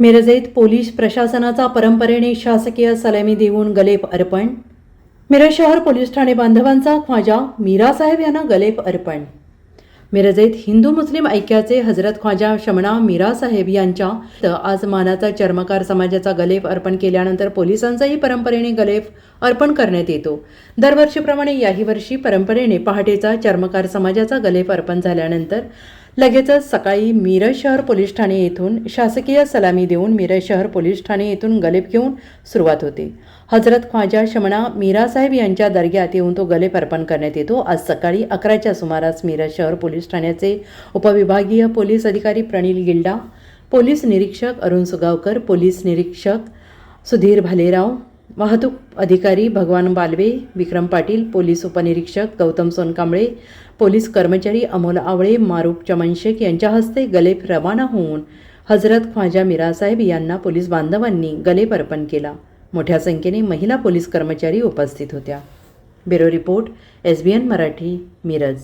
मिरजेत police प्रशासनाचा परंपरेने शासकीय सलामी देऊन गलेप अर्पण. मिरज शहर पोलीस ठाणे बांधवांचा ख्वाजा मीरासाहेब यांना गलेप अर्पण. मिरजेत हिंदू मुस्लिम ऐक्याचे हजरत ख्वाजा शमणा मीरासाहेब यांच्या आज मानाचा चर्मकार समाजाचा गलेप अर्पण केल्यानंतर पोलिसांचाही परंपरेने गलेप अर्पण करण्यात येतो. दरवर्षीप्रमाणे याही वर्षी परंपरेने पहाटेचा चर्मकार समाजाचा गलेप अर्पण झाल्यानंतर लगेचच सकाळी मिरज शहर पोलीस ठाणे येथून शासकीय सलामी देऊन मिरज शहर पोलीस ठाणे येथून गलेप घेऊन सुरुवात होते. हजरत ख्वाजा शमणा मीरासाहेब यांच्या दर्ग्यात येऊन तो गलेप अर्पण करण्यात येतो. आज सकाळी अकराच्या सुमारास मिरज शहर पोलीस ठाण्याचे उपविभागीय पोलीस अधिकारी प्रणील गिल्डा पोलीस निरीक्षक अरुण सुगावकर पोलीस निरीक्षक सुधीर भालेराव वाहतूक अधिकारी भगवान बालवे विक्रम पाटील पोलीस उपनिरीक्षक गौतम सोनकांबळे पोलीस कर्मचारी अमोल आवळे मारूफ चमन शेख यांच्या हस्ते गलेफ रवाना होऊन हजरत ख्वाजा मिरासाहेब यांना पोलीस बांधवांनी गलेप अर्पण केला. मोठ्या संख्येने महिला पोलीस कर्मचारी उपस्थित होत्या. Bureau report S B N Marathi Miraj.